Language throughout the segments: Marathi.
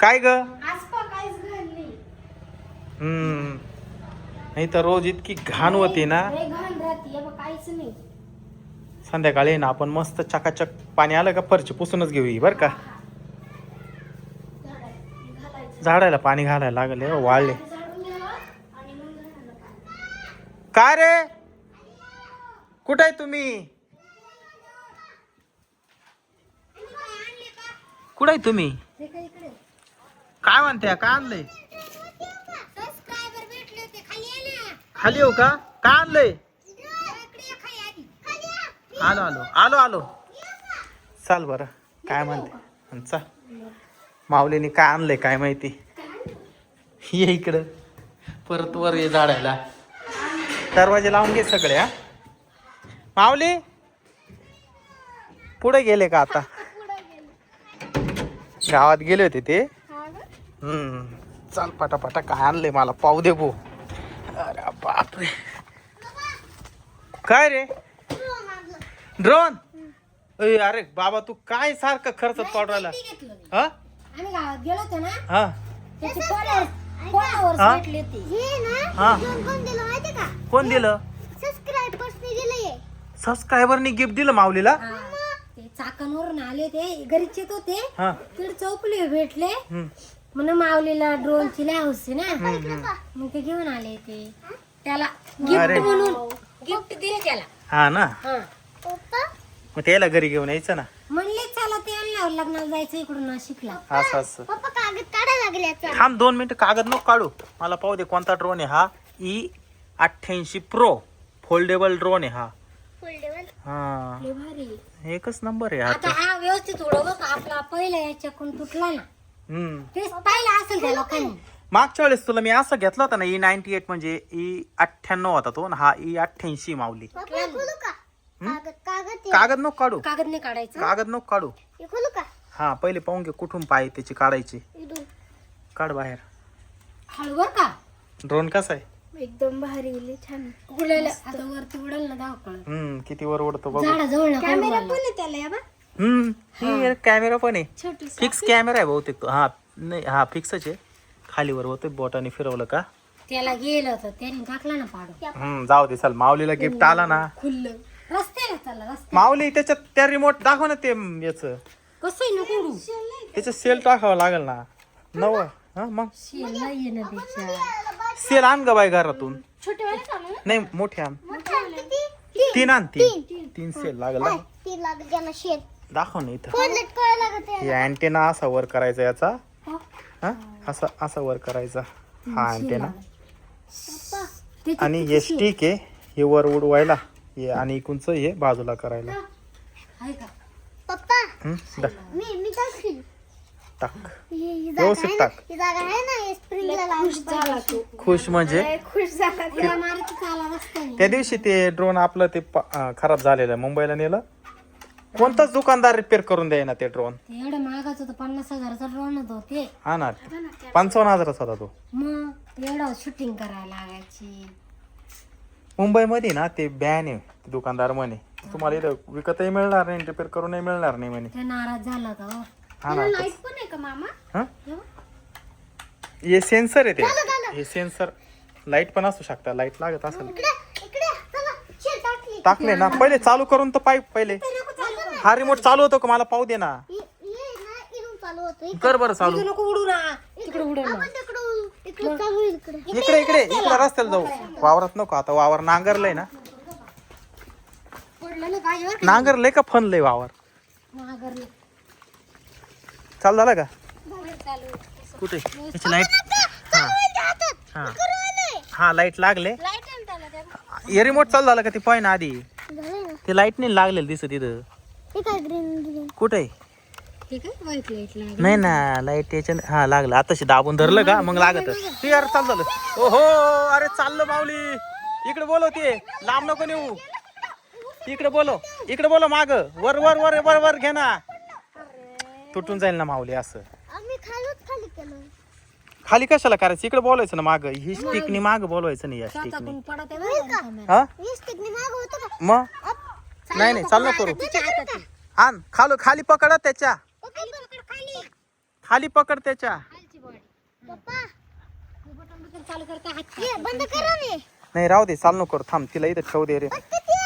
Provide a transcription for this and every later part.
काय ग? काहीच घाण नाही हम्म. नाही तर रोज इतकी घाण होती ना. लय घाण राहते हे बघ, काहीच नाही. संध्याकाळी ना आपण मस्त चकाचक पाणी आलं का फरची पुसूनच घेऊ ही बरं का? झाडाला घालायचं. झाडाला पाणी घालायला लागले वाळले. झाडून घ्यावं आणि मग झाडाला पाणी. काय रे? कुठं आहे तुम्ही? कुठं आहे तुम्ही? ते काय इकडे? काय म्हणते काय आणलंय? खाली ये ना. खाली येऊ का? काय आणलंय. आलो आलो. आलो आलो. चाल बरं. काय म्हणते? चाल माऊलीने काय आणलंय काय माहिती? ये इकडं. परत वर ये झाडायला. दरवाजे लावून घे सगळे हा. माऊली? पुढे गेले का आता? गावात गेले होते ते? चाल पटापटा. काय आणलंय मला? पाहू दे भो अरे बापरे. काय रे? ड्रोन? अरे बाबा तू काय सारखं खर्च पडवायला किती घेतलं ते? हा? आम्ही गावात गेलो होतो ना हा. त्याचे फोटोवर फोटोवर हा? भेटले ते हे ना हा. कोण दिलं माहिती का? कोण दिलं? सबस्क्रायबर्सनी दिलंय. सबस्क्रायबरनी गिफ्ट दिलं माऊलीला? ते चाकणवरून आले ते घरीच येत होते. हा. तिकडे चौकले भेटले. हम्म, म्हणून माऊलीला ड्रोनची लय हौस आहे ना. मग ते घेऊन आले ते. त्याला. गिफ्ट म्हणून गिफ्ट दिले त्याला. हा ना? हा. मग त्याला घरी घेऊन यायचं ना? म्हणले चला ते आणल्यावर लग्नाला जायचं इकडून नाशिकला. असं असं. पप्पा कागद काढायला लागले थांब दोन मिनिटं कागद नको काढू. मला पाहू दे कोणता ड्रोन आहे हा. ई अठ्ठ्याऐंशी प्रो फोल्डेबल ड्रोन आहे हा. हा. लय भारी. एकच नंबर आहे हा आता हा व्यवस्थित उडव का. आपला पहिला याच्याकडून तुटला ना. हम्म. तेच पाहिलं असेल त्या लोकांनी. मागच्या वेळेस तुला मी असं घेतलं होतं ना ई नाईन्टी एट म्हणजे ई अठ्ठ्याण्णव होता तो आणि हा ई अठ्ठ्याऐंशी माऊली. कागद नको काढू. कागद नाही काढायचं. कागद नको काढू. हा पहिले पाहून घे कुठून पाय त्याची काढायची. काढ बाहेर. हळूवर का? ड्रोन कसा आहे? एकदम भारी लय छान उडायला आता वरती उडल ना धावकळ हम्म किती वर उडतो बघू. झाडा जवळ कॅमेरा पण त्याला या बा? हम्म कॅमेरा पण आहे. फिक्स कॅमेरा आहे बहुतेक तो. हा नाही हा फिक्सच आहे. खालीवर होतोय बोटाने फिरवलं का? त्याला गेलं होतं त्याने टाकला ना पाडू हम्म जाऊ दे चल माऊलीला गिफ्ट आला ना. खुल्लं. रस्त्याला चालला रस्ते माऊली त्याच्यात त्या रिमोट दाखव ना ते याच. कसं आहे नको उडू. त्याच्यात सेल टाकावं लागेल ना. नव हा मग? नाही सेल आण ग बाई घरातून. छोटे वाले चालू नाही मोठे आण. तीन आण तीन. तीन सेल लागेल ना. दाखव ना इथं. हे अँटेना असा वर करायचा याचा. हा? असा असा वर करायचा. हा अँटेना आणि हे स्टिक आहे? हे वर उडवायला. हे आणि इकूनच हे बाजूला करायला. आहे का? पप्पा हम्म, दा- मी मी टाकशील? टाक. व्यवस्थित टाक. खुश झाला तो. खुश म्हणजे? त्या दिवशी ते ड्रोन आपलं ते प- अं, खराब झालेलं मुंबईला नेलं. कोणताच दुकानदार रिपेअर करून द्यायना ते ड्रोन ते एवढं महागाचं होतं पन्नास हजाराचा ड्रोन होतो ते. हा ना. पंचावन्न हजाराचा होता तो. मग एवढं शूटिंग करायला लागायची. मुंबईमध्ये ना ते बॅन आहे ते दुकानदार म्हणे. तुम्हाला इथं विकतही मिळणार नाही रिपेअर करूनही मिळणार नाही म्हणे. ते नाराज झाला होता हो. हा ना लाइट पण आहे का मामा? हा? हे सेन्सर आहे ते. हे सेन्सर लाइट पण असू शकता लाइट लागत असेल. इकडे इकडे चला शेल टाकली. टाकले ना पहिले चालू करून तर पाईप पहिले. हा रिमोट चालू होतो का? मला पाहू दे ना. ना इथून चालू होतो कर बरं चालू. नको उडू ना. तिकडे उडू ना. आपण तिकडून इकडे चालू होईल इकडे. इकडे इकडे इकडे रस्त्याला जाऊ. वावरात नको आता वावर नांगरलंय ना. पडलं ना काय नांगरलंय का फनलंय वावर? चाल झाला का? चालू कुठे? याची लाइट हा. हा. हा लाइट लागले. लाइट आहे ना त्याला त्या हे रिमोट चालू झालं का ते पाय ना आधी? ना. ते लाइट नाही लागलेलं दिसत तिथं हे काय ग्रीन ग्रीन कुठे ठीक आहे व्हाईट लाइट लागली. नाही ना लाइट याच्या हा लागलं. आताशी दाबून धरलं का? मग लागत. तू यार चाल झालं ओहो अरे चाललं माऊली. इकडे बोलवते लांब नको नेऊ. इकडे बोलो इकडे बोलो माग. वर वर वर वर वर घे ना. तुटून जाईल ना माऊली असं. आम्ही खालच खाली केलं. खाली कशाला करायचं? इकडे बोलायचं ना माग. ही स्टिकनी माग बोलवायचं नाही या स्टिकनी पडत. हा? स्टिकनी माग होतं का? मग? नाही नाही चाल ना करू. तिच्या हातात आहे. आण खाली खाली पकड त्याच्या. पकड खाली. खाली पकड त्याच्या. पप्पा. बटन बिटन चालू करता हात ये बंद करा रे नाही राहू दे चालू नको करू. थांब तिला इथं ठेवू दे रे. फक्त ते.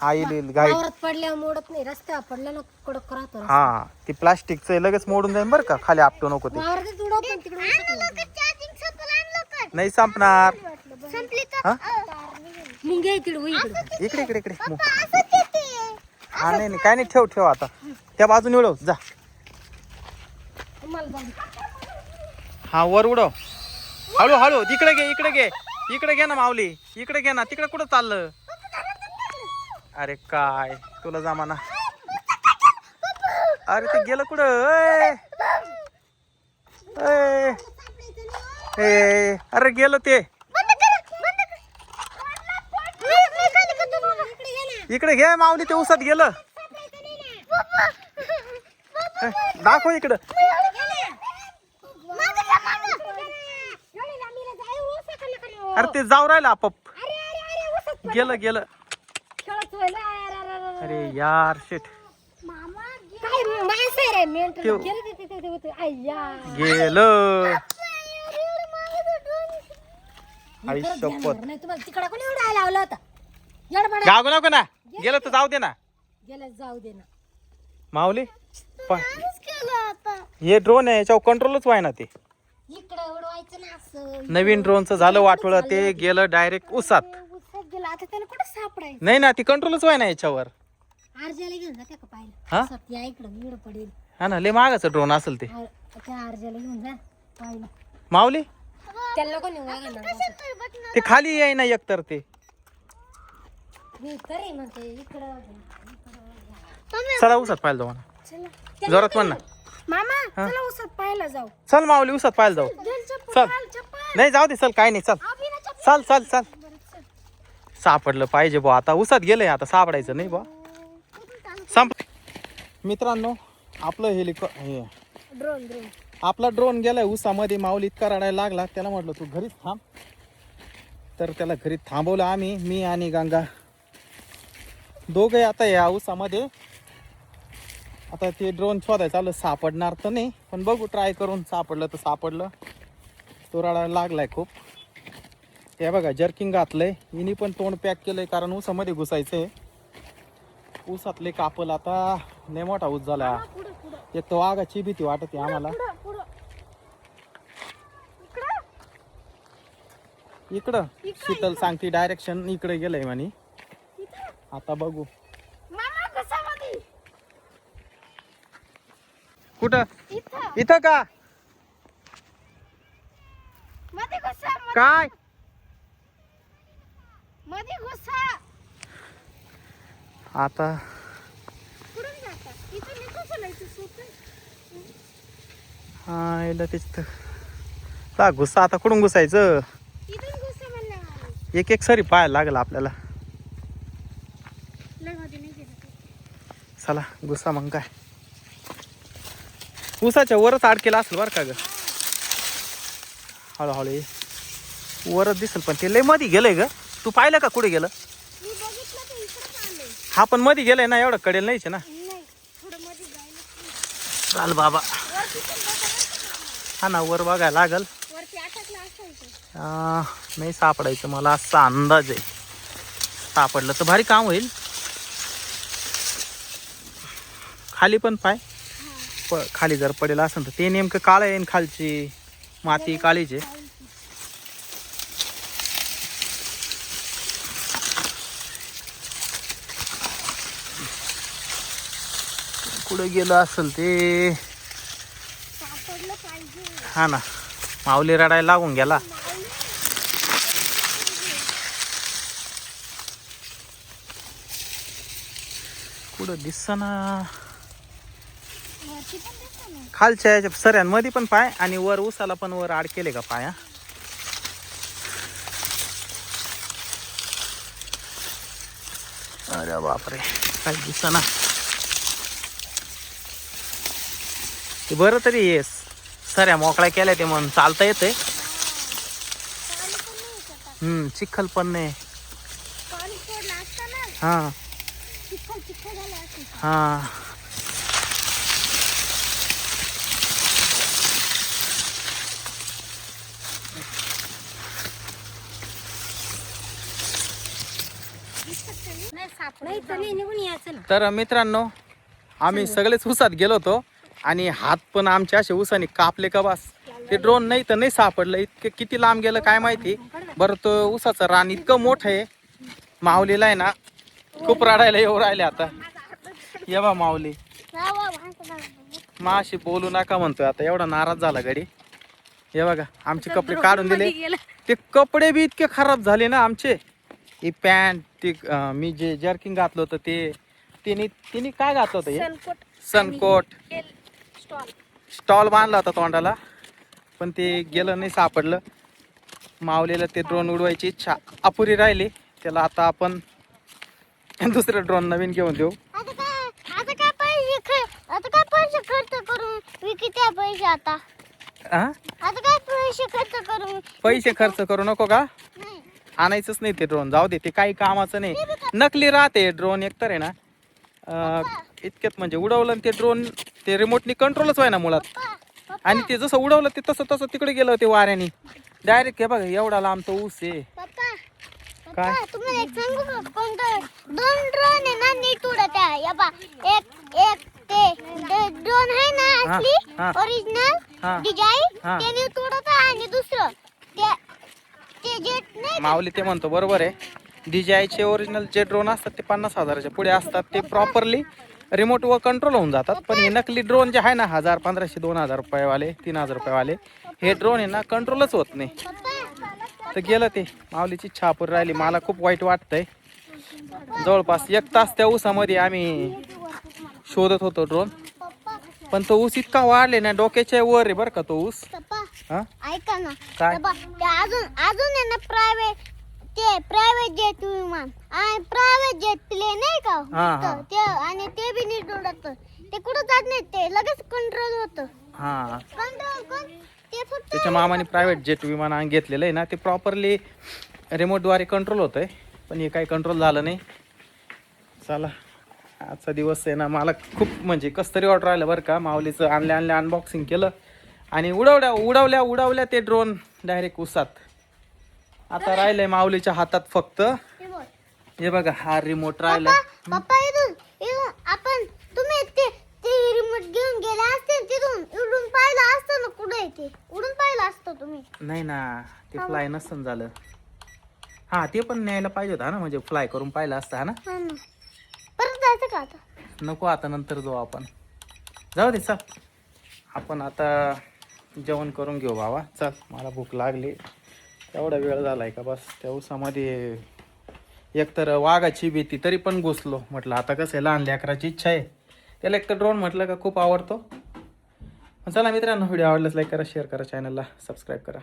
हा येईल येईल गाई वावरात पडल्यावर मोडत नाही रस्त्यावर पडलं ना कडक राहतो हा ती प्लास्टिकचं लगेच मोडून जाईल बरं का खाली आपटू नको ते. वावरात उडवतो तिकडे आण लवकर चार्जिंग संपलं आण लवकर. नाही संपणार. संपली तर हा? मुंग्या इकडे इकडे. इकडे इकडे असं हा नाही नाही काय नाही ठेव ठेव आता. त्या बाजूने उडव जा. मला जाऊ दे. हा वर उडव. हळू हळू इकडे घे इकडे घे. इकडे घे ना माऊली. इकडे घे ना तिकडे कुठं चाललं? अरे काय तुला जमाना. अरे ते गेलं कुठं? अरे गेलं ते बंद करा बंद कर मी मी खाली करतो मग इकडे घे माऊली ते उसात गेलं. दाखव इकडं. अरे ते जाऊ राहिलं आपाप अरे अरे अरे उसत गेलं गेलं. अरे, यार शेट. गेले आई शपथ येडबडा गागू नको ना. गेलं तर जाऊ दे ना. गेलं जाऊ दे ना. माऊली पा- हे ड्रोन आहे याच्यावर कंट्रोलच व्हाय ना ते. इकडं उडवायचं ना असं. नवीन ड्रोनचं झालं वाटोळं ते गेलं डायरेक्ट उसात उसत गेलं. आता त्याला कुठं सापडायचं? नाही ना ती कंट्रोलच व्हाय ना याच्यावर. आरज्याला घेऊन जा त्या का हा? पाहिलं सत्या इकडं विड पडेल. हा ना लय मागाचं ड्रोन असेल ते. आर- त्या आरज्याला घेऊन जा. पाहिलं. माऊली? त्याला कोणी वागणार ते खाली आहे ना एकतर ते. मी तरी म्हणते इकडं चला उसात पाहिलं जाऊ ना. चला. जोरात म्हण ना. मामा चला उसत पाहायला जाऊ. चल माऊली उसात पाहिलं जाऊ. चल नाही जाऊ दे चल काय नाही चल. चल चल चल सापडलं पाहिजे बुवा. आता उसात गेलंय आता सापडायचं नाही बुवा. संप मित्रांनो आपलं हेलिकॉ हे. ड्रोन ड्रोन आपला ड्रोन गेलाय उसामध्ये. माऊली इतका रडायला लागला. त्याला म्हटलं तू घरीच थांब. तर त्याला घरी थांबवलं आम्ही मी आणि गंगा. दोघे आता या उसामध्ये. आता ते ड्रोन शोधायचं चालू सापडणार तर नाही पण बघू ट्राय करून सापडलं तर सापडलं. तो रडायला लागलाय खूप. हे बघा जर्किंग घातलंय. हिनी पण तोंड पॅक केलंय कारण उसामध्ये घुसायचंय. ऊसातले कापल आता लय मोठा ऊस झाला. हा. एक तर वाघाची भीती वाटते आम्हाला. इकडं? शीतल सांगते डायरेक्शन इकडे गेलंय म्हणे. आता बघू. कुठं? इथं. का? काय? आता हा याला तेच घुसा आता कुठून घुसायचं? एक एक सरी पाहायला लागेल आपल्याला मध्ये नाही गेलं चला घुसा मग काय. ऊसाच्या वरच अडकेला असेल बरं का ग. हळूहळू. वरच दिसेल पण ते लयमध्ये गेलंय ग. तू पाहिलं का कुठे गेलं? हा पण मध्ये गेलंय ना एवढं कडेल नाहीच ना. चाल बाबा. हा ना वर बघायला लागल. नाही सापडायचं मला असा अंदाज आहे. सापडलं तर भारी काम होईल. खाली पण पाय. प खाली जर पडेल असेल तर ते नेमकं काळं येईन खालची? माती काळीचे. कुठं गेलं असेल ते? हा ना. माऊली रडायला लागून गेला. कुठं दिसना वरती पण दिसतं ना खालच्या याच्या सऱ्यांमध्ये पण पाय आणि वर उसाला पण वर आड केले का पाय? अरे बापरे काय दिसना. ते बरं तरी येस सऱ्या मोकळ्या केल्या ते म्हणून चालता येते हम्म चिखल पण नाही. ना. हा. हा नाही चल निघून यायचं ना तर मित्रांनो आम्ही सगळेच उसात गेलो होतो आणि हात पण आमचे असे उसाने कापले का बस. ते ड्रोन नाही तर नाही सापडलं. इतके किती लांब गेलं काय माहिती? बरं तो उसाचं रान इतकं मोठं आहे. माऊलीला आहे ना खूप रडायला येऊ राहिले आता. ये बा माऊली. माशी बोलू नका म्हणतोय आता. एवढा नाराज झाला गडी हे बघा आमचे कपडे काढून दिले. ते कपडे बी इतके खराब झाले ना आमचे. ही पॅन्ट ती अं, मी जे जर्किंग घातलं होतं ते तिने तिने काय घातलं होतं हे? सनकोट. सनकोट. स्टॉल. स्टॉल बांधला होता तोंडाला पण ते गेलं नाही सापडलं. मावलेलं ते ड्रोन उडवायची इच्छा अपुरी राहिली. त्याला आता आपण दुसरं ड्रोन नवीन घेऊन देऊ. आता काय आता काय पैसे ख- आता काय पैसे खर्च करून विकित्या पैसे आता. हा आता काय पैसे खर्च करून पैसे खर्च करू नको का? आणायचंच नाही ते ड्रोन जाऊ दे ते काही कामाचं नाही. नकली राहते ड्रोन एकतर आहे ना. इतक्यात म्हणजे उडवलं ते ड्रोन ते रिमोटनी कंट्रोलच व्हाय ना मुळात. आणि ते जसं उडवलं ते तसं तसं तिकडे गेलं ते वाऱ्याने. डायरेक्ट हे बघा एवढा लांब तो ऊस आहे. काय? तुम्हाला एक सांगू का? कोणतं? दोन ड्रोन आहे ना नीट उडत आहे. या बा एक एक ते ड्रोन आहे ना हा, असली हा. ओरिजिनल हा. डिझाईन हा. ते नीट उडत आहे आणि दुसरं ते माऊली ते म्हणतो बरोबर आहे. DJI चे ओरिजिनल जे ड्रोन असतात ते पन्नास हजाराच्या पुढे असतात. ते प्रॉपरली रिमोट वर कंट्रोल होऊन जातात. पण हे नकली ड्रोन जे आहे ना हजार पंधराशे दोन हजार रुपयेवाले तीन हजार रुपयेवाले हे ड्रोन आहे ना कंट्रोलच होत नाही. तर गेलं ते. माऊलीची छापूर राहिली. मला खूप वाईट वाटतंय. जवळपास एक तास त्या ऊसामध्ये आम्ही शोधत होतो ड्रोन पण तो ऊस इतका वाढले ना डोक्याच्या वर आहे बरं का तो ऊस. हा? ऐका ना. काय? ते अजून अजून आहे ना प्रायव्हेट ते प्रायव्हेट जेट विमान. आणि प्रायव्हेट जेट प्लेन नाही का? हा, हा. उडतं, ते आणि ते बी नीट उडत ते कुठं जात नाही ते. लगेच कंट्रोल होतं. हा. कंट्रोल कोण? ते फक्त त्याच्या मामाने प्रायव्हेट जेट विमान आण- घेतलेलं आहे ना ते प्रॉपरली रिमोटद्वारे कंट्रोल होतं आहे पण हे काही कंट्रोल झालं नाही. चला. आजचा दिवस आहे ना मला खूप म्हणजे कस तरी ऑर्डर राहिलं बरं का. माऊलीचं आणल्या आणल्या अनबॉक्सिंग केलं. आणि उडवल्या उडवल्या उडवल्या ते ड्रोन डायरेक्ट उसात. आता राहिलंय माऊलीच्या हातात फक्त. हे बघा. हा रिमोट राहिला पप्पा पप्पा इथून इथून आपण तुम्ही ते ते रिमोट घेऊन गेले असते तिथून उडून पाहिलं असतं ना कुठे उडून पाहिलं असतं तुम्ही. नाही ना ते फ्लाय नसतं झालं. हा ते पण न्यायला पाहिजे होतं ना म्हणजे फ्लाय करून पाहिलं असतं हा ना. हा ना. परत जायचं का आता? नको आता नंतर जाऊ आपण. जाऊ दे चल. आपण आता जेवण करून घेऊ बाबा चल मला भूक लागली. तेवढा वेळ झालाय का बस? त्या उसामध्ये एकतर वाघाची भीती तरी पण घुसलो. म्हटलं आता कसं आहे लहान लेकराची इच्छा आहे. त्याला एक तर ड्रोन म्हटलं का खूप आवडतो. चला मित्रांनो व्हिडिओ आवडल्यास लाईक करा शेअर करा चॅनलला सबस्क्राईब करा.